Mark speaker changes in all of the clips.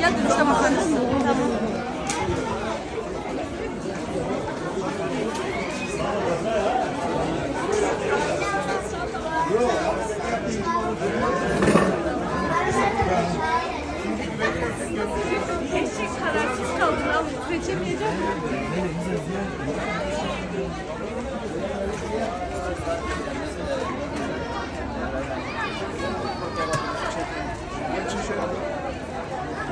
Speaker 1: Ya dürüstte makarnası. Tamam. Eşek kararsız kaldı lan. Seçemeyeceğim.
Speaker 2: Ben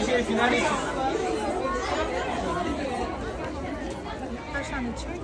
Speaker 3: Için.
Speaker 1: Kaç tane içmek?